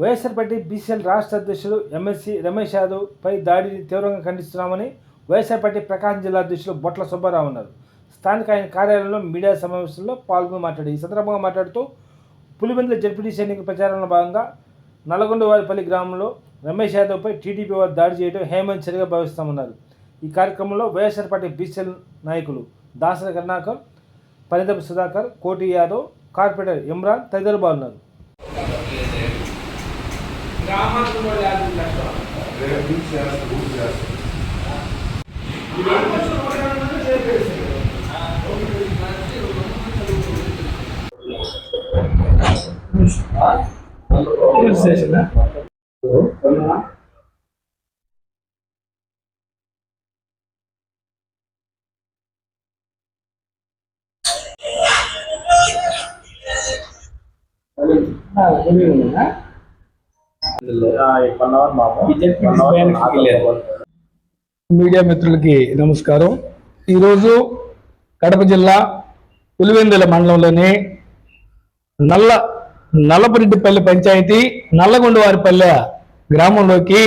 వైఎస్ఆర్పార్టీ బీసీఎల్ రాష్ట్ర అధ్యక్షుడు ఎమ్మెల్సీ రమేష్ యాదవ్ పై దాడిని తీవ్రంగా ఖండిస్తున్నామని వైఎస్ఆర్పార్టీ ప్రకాశం జిల్లా అధ్యక్షులు బొట్ల సుబ్బారావు అన్నారు. స్థానిక ఆయన కార్యాలయంలో మీడియా సమావేశంలో పాల్గొని మాట్లాడి ఈ సందర్భంగా మాట్లాడుతూ పులివెందుల జడ్పీటీసీ ఎన్నికల ప్రచారంలో భాగంగా నల్గొండవారిపల్లి గ్రామంలో రమేష్ యాదవ్పై టీడీపీ వారు దాడి చేయడం హేమంత్ హేమంచరిగా భావిస్తామన్నారు. ఈ కార్యక్రమంలో వైఎస్ఆర్ పార్టీ బీసీఎల్ నాయకులు దాసరి కరుణాకర్ పనిదపు సుధాకర్ కోటి యాదవ్ కార్పొరేటర్ ఇమ్రాన్ తదితరులు పాల్గొన్నారు. గ్రామానికి కూడా యాభై లక్షలు రేపు నుంచి చేస్తాం ఊరు చేస్తాం Ah, మీడియా మిత్రులకి నమస్కారం. ఈరోజు కడప జిల్లా పులివెందుల మండలంలోని నల్ల నల్లపురెడ్డిపల్లి పంచాయతీ నల్లగొండవారిపల్లె గ్రామంలోకి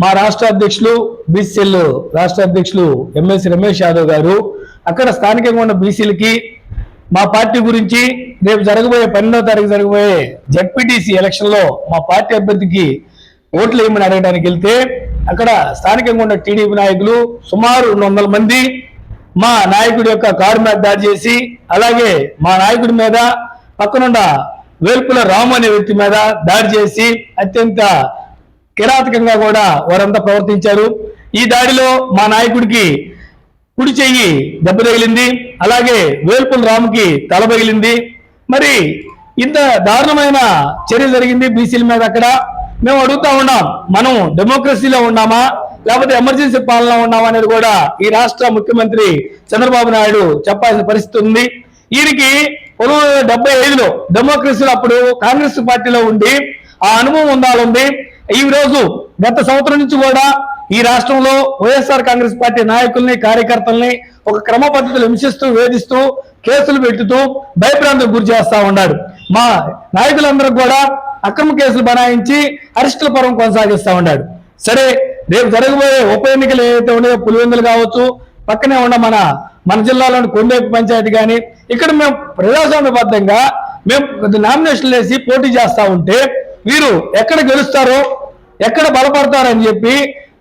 మా రాష్ట్ర అధ్యక్షులు బీసీఎల్ రాష్ట్ర అధ్యక్షులు ఎంఎస్ రమేష్ యాదవ్ గారు అక్కడ స్థానికంగా ఉన్న బీసీలకి మా పార్టీ గురించి రేపు జరగబోయే పన్నెండవ తారీఖు జరగబోయే జడ్పీటీసీ ఎలక్షన్లో మా పార్టీ అభ్యర్థికి ఓట్లు వేయమని అడగడానికి వెళ్తే అక్కడ స్థానికంగా ఉన్న టీడీపీ నాయకులు సుమారు రెండు వందల మంది మా నాయకుడి యొక్క కారు మీద దాడి చేసి అలాగే మా నాయకుడి మీద పక్కనున్న వేల్పుల రాము అనే వ్యక్తి మీద దాడి చేసి అత్యంత కిరాతకంగా కూడా వారంతా ప్రవర్తించారు. ఈ దాడిలో మా నాయకుడికి కుడి చెయ్యి దెబ్బ తగిలింది అలాగే వేల్పుల రాముకి తల పగిలింది. మరి ఇంత దారుణమైన చర్య జరిగింది బీసీల మీద అక్కడ. మేము అడుగుతా ఉన్నాం మనం డెమోక్రసీలో ఉన్నామా? లేకపోతే ఎమర్జెన్సీ పాలన ఉన్నామా అనేది కూడా ఈ రాష్ట్ర ముఖ్యమంత్రి చంద్రబాబు నాయుడు చెప్పాల్సిన పరిస్థితి ఉంది. ఈయనకి పంతొమ్మిది వందల డెబ్బై ఐదులో డెమోక్రసీలో అప్పుడు కాంగ్రెస్ పార్టీలో ఉండి ఆ అనుభవం ఉండాలండి. ఈ రోజు గత సంవత్సరం నుంచి కూడా ఈ రాష్ట్రంలో వైఎస్ఆర్ కాంగ్రెస్ పార్టీ నాయకుల్ని కార్యకర్తల్ని ఒక క్రమ పద్ధతులు హింసిస్తూ వేధిస్తూ కేసులు పెట్టుతూ భయప్రాంతం గురి చేస్తా ఉన్నాడు. మా నాయకులందరూ కూడా అక్రమ కేసులు బనాయించి అరెస్టుల పరం కొనసాగిస్తూ ఉన్నాడు. సరే రేపు జరగబోయే ఉప ఎన్నికలు ఏదైతే ఉన్నాయో పులివెందులు కావచ్చు పక్కనే ఉన్న మన మన జిల్లాలోని కొండేపు పంచాయతీ కానీ ఇక్కడ మేము ప్రజాస్వామ్యబద్ధంగా మేము నామినేషన్లు వేసి పోటీ చేస్తా ఉంటే వీరు ఎక్కడ గెలుస్తారో ఎక్కడ బలపడతారని చెప్పి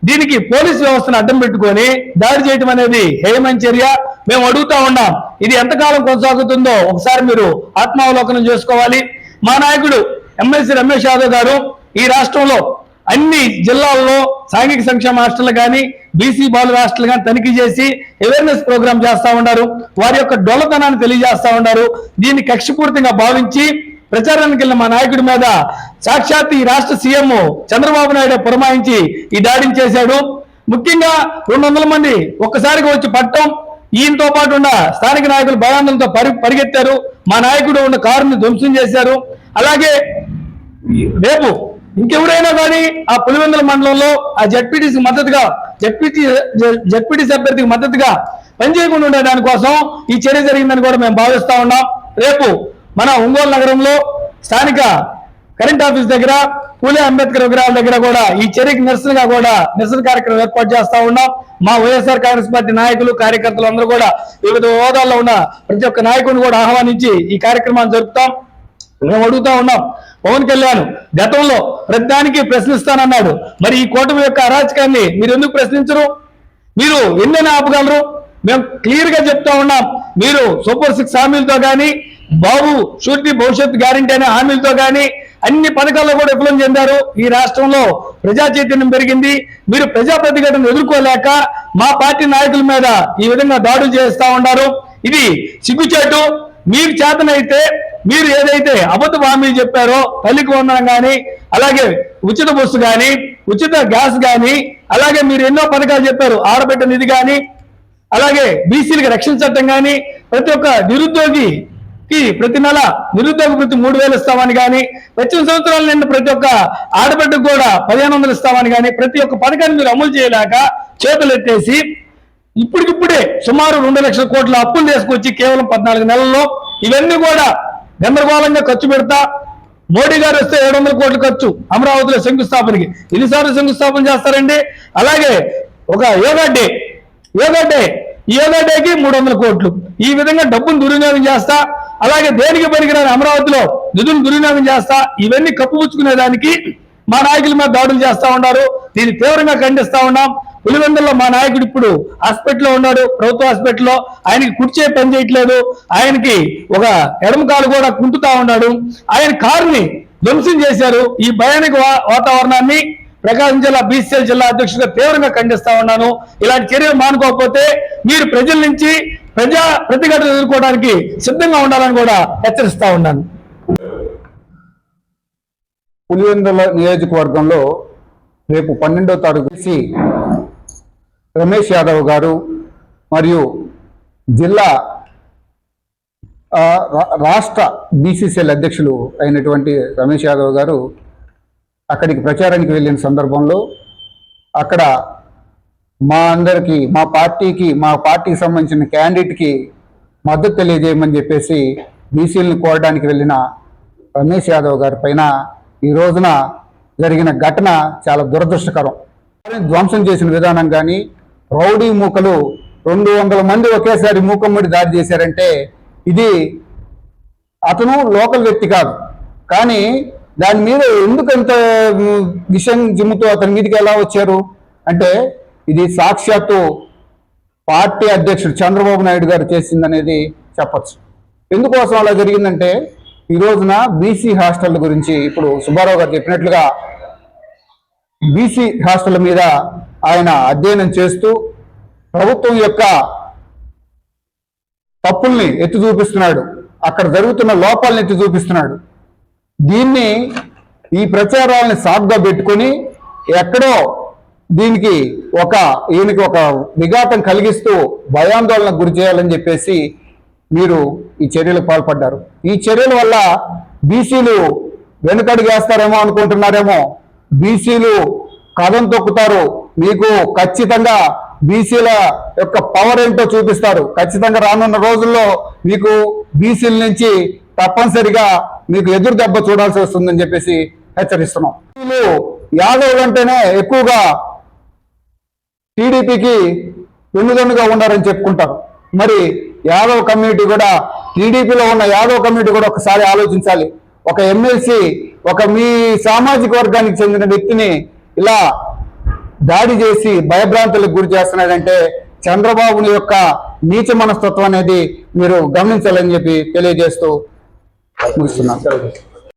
దీనికి పోలీస్ వ్యవస్థను అడ్డం పెట్టుకొని దాడి చేయటం అనేది హేయమైన చర్య. మేము అడుగుతా ఉన్నాం ఇది ఎంతకాలం కొనసాగుతుందో ఒకసారి మీరు ఆత్మావలోకనం చేసుకోవాలి. మా నాయకుడు ఎమ్మెల్సీ రమేష్ యాదవ్ గారు ఈ రాష్ట్రంలో అన్ని జిల్లాల్లో సాంఘిక సంక్షేమ హాస్టల్ కానీ బీసీ బాలు హాస్టల్ కానీ తనిఖీ చేసి అవేర్నెస్ ప్రోగ్రామ్ చేస్తూ ఉన్నారు. వారి యొక్క డొల్లతనాన్ని తెలియజేస్తూ ఉన్నారు. దీన్ని కక్షపూర్తిగా భావించి ప్రచారానికి వెళ్ళిన మా నాయకుడి మీద సాక్షాత్ ఈ రాష్ట్ర సీఎం చంద్రబాబు నాయుడు పురమాయించి ఈ దాడిని చేశాడు. ముఖ్యంగా రెండు వందల మంది ఒక్కసారిగా వచ్చి పట్టం ఈయనతో పాటు ఉన్న స్థానిక నాయకులు భయాందోళనతో పరి పరిగెత్తారు. మా నాయకుడు ఉన్న కారుని ధ్వంసం చేశారు. అలాగే రేపు ఇంకెవరైనా కానీ ఆ పులివెందుల మండలంలో ఆ జడ్పీటీసీ మద్దతుగా జడ్పీటీ జడ్పీటీసీ అభ్యర్థికి మద్దతుగా పనిచేయకుండా ఉండే దానికోసం ఈ చర్య జరిగిందని కూడా మేము భావిస్తా ఉన్నాం. రేపు మన ఒంగోలు నగరంలో స్థానిక కరెంట్ ఆఫీస్ దగ్గర పూలే అంబేద్కర్ విగ్రహాల దగ్గర కూడా ఈ చర్యకి నిరసనగా కూడా నిరసన కార్యక్రమం ఏర్పాటు చేస్తా ఉన్నాం. మా వైఎస్ఆర్ కాంగ్రెస్ పార్టీ నాయకులు కార్యకర్తలు అందరూ కూడా వివిధ హోదాల్లో ఉన్న ప్రతి ఒక్క నాయకుడిని కూడా ఆహ్వానించి ఈ కార్యక్రమాన్ని జరుపుతాం. మేము అడుగుతా ఉన్నాం పవన్ కళ్యాణ్ గతంలో ప్రతిదానికి ప్రశ్నిస్తానన్నాడు. మరి ఈ కూటమి యొక్క అరాచకాన్ని మీరు ఎందుకు ప్రశ్నించరు? మీరు ఎన్నైనా ఆపగలరు? మేము క్లియర్గా చెప్తా ఉన్నాం మీరు సూపర్ సిక్స్ హామీలతో కానీ బాబు షూరిటీ భవిష్యత్ గ్యారంటీ అనే హామీలతో కానీ అన్ని పథకాల్లో కూడా విఫలం చెందారు. ఈ రాష్ట్రంలో ప్రజా చైతన్యం పెరిగింది. మీరు ప్రజా ప్రతిఘటన ఎదుర్కోలేక మా పార్టీ నాయకుల మీద ఈ విధంగా దాడులు చేస్తా ఉన్నారు. ఇది సిగ్గుచేటు. మీరు చేతనైతే మీరు ఏదైతే అబద్ధ హామీ చెప్పారో తల్లికి వందనం కానీ అలాగే ఉచిత బస్సు కానీ ఉచిత గ్యాస్ కానీ అలాగే మీరు ఎన్నో పథకాలు చెప్పారు. ఆడబిడ్డ నిధి కానీ అలాగే బీసీలకు రక్షణ చట్టం కానీ ప్రతి ఒక్క నిరుద్యోగి కి ప్రతి నెల నిరుద్యోగ ప్రతి మూడు వేలు ఇస్తామని కానీ వచ్చిన సంవత్సరాలు నిన్న ప్రతి ఒక్క ఆడబిడ్డకు కూడా పదిహేను వందలు ఇస్తామని కానీ ప్రతి ఒక్క పథకాన్ని మీరు అమలు చేయలేక చేతులు ఎత్తేసి ఇప్పటికిప్పుడే సుమారు రెండు లక్షల కోట్ల అప్పులు తీసుకొచ్చి కేవలం పద్నాలుగు నెలల్లో ఇవన్నీ కూడా గందరగోళంగా ఖర్చు పెడతా మోడీ గారు వస్తే ఏడు వందల కోట్ల ఖర్చు అమరావతిలో శంకుస్థాపనకి. ఎన్నిసార్లు శంకుస్థాపన చేస్తారండి? అలాగే ఒక యోగా డే యోగా డే యోగా డేకి మూడు వందల కోట్లు. ఈ విధంగా డబ్బును దుర్వినియోగం చేస్తా అలాగే దేనికి పనికిరాని అమరావతిలో నిధులు దుర్వినియోగం చేస్తా ఇవన్నీ కప్పుపుచ్చుకునే దానికి మా నాయకుల మీద దాడులు చేస్తా ఉన్నారు. దీన్ని తీవ్రంగా ఖండిస్తా ఉన్నాం. పులివెందుల్లో మా నాయకుడు ఇప్పుడు హాస్పిటల్లో ఉన్నాడు ప్రభుత్వ హాస్పిటల్లో. ఆయనకి కుర్చే పని చేయట్లేదు. ఆయనకి ఒక ఎడమ కాలు కూడా కుంటుతా ఉన్నాడు. ఆయన కారుని ధ్వంసం చేశారు. ఈ భయానక వాతావరణాన్ని ప్రకాశం జిల్లా బీసీఎల్ జిల్లా అధ్యక్షుడిగా తీవ్రంగా ఖండిస్తా ఉన్నాను. ఇలాంటి చర్యలు మానుకోకపోతే మీరు ప్రజల నుంచి ప్రజా ప్రతిఘటన ఎదుర్కోవడానికి సిద్ధంగా ఉండాలని కూడా హెచ్చరిస్తా ఉన్నాను. పులివెందుల నియోజకవర్గంలో రేపు పన్నెండో తారీఖు రమేష్ యాదవ్ గారు మరియు జిల్లా రాష్ట్ర బీసీసీఎల్ అధ్యక్షులు అయినటువంటి రమేష్ యాదవ్ గారు అక్కడికి ప్రచారానికి వెళ్ళిన సందర్భంలో అక్కడ మా అందరికీ మా పార్టీకి మా పార్టీకి సంబంధించిన క్యాండిడేట్కి మద్దతు తెలియజేయమని చెప్పేసి బీసీలను కోరడానికి వెళ్ళిన రమేష్ యాదవ్ గారి పైన ఈ రోజున జరిగిన ఘటన చాలా దురదృష్టకరం. ధ్వంసం చేసిన విధానం కానీ రౌడీ మూకలు రెండు వందల మంది ఒకేసారి మూకమ్మడి దాడి చేశారంటే ఇది అతను లోకల్ వ్యక్తి కాదు. కానీ దాని మీద ఎందుకు అంత విషయం జిమ్ముతో అతని మీదకి ఎలా వచ్చారు? అంటే ఇది సాక్షాత్తు పార్టీ అధ్యక్షుడు చంద్రబాబు నాయుడు గారు చేసిందనేది చెప్పచ్చు. ఎందుకోసం అలా జరిగిందంటే ఈ రోజున బీసీ హాస్టల్ గురించి ఇప్పుడు సుబ్బారావు గారు చెప్పినట్లుగా బీసీ హాస్టల్ మీద ఆయన అధ్యయనం చేస్తూ ప్రభుత్వం యొక్క తప్పుల్ని ఎత్తి చూపిస్తున్నాడు. అక్కడ జరుగుతున్న లోపాలను ఎత్తి చూపిస్తున్నాడు. దీన్ని ఈ ప్రచారాలను సాగ్గా పెట్టుకొని ఎక్కడో దీనికి ఒక ఈయనకి ఒక విఘాతం కలిగిస్తూ భయాందోళనకు గురి చేయాలని చెప్పేసి మీరు ఈ చర్యలకు పాల్పడ్డారు. ఈ చర్యల వల్ల బీసీలు వెనుకడుగేస్తారేమో అనుకుంటున్నారేమో బీసీలు కథం తొక్కుతారు. మీకు ఖచ్చితంగా బీసీల యొక్క పవర్ ఏంటో చూపిస్తారు. ఖచ్చితంగా రానున్న రోజుల్లో మీకు బీసీల నుంచి తప్పనిసరిగా మీకు ఎదురు దెబ్బ చూడాల్సి వస్తుందని చెప్పేసి హెచ్చరిస్తున్నాం. వీళ్ళు యాదవ్ అంటేనే ఎక్కువగా టీడీపీకి వెన్నుదన్నుగా ఉన్నారని చెప్పుకుంటారు. మరి యాదవ్ కమ్యూనిటీ కూడా టీడీపీలో ఉన్న యాదవ్ కమ్యూనిటీ కూడా ఒకసారి ఆలోచించాలి. ఒక ఎమ్మెల్సీ ఒక మీ సామాజిక వర్గానికి చెందిన వ్యక్తిని ఇలా దాడి చేసి భయభ్రాంతులకు గురి చేస్తున్నాడంటే చంద్రబాబుని యొక్క నీచ మనస్తత్వం అనేది మీరు గమనించాలని చెప్పి తెలియజేస్తూ ముగిస్తున్నాను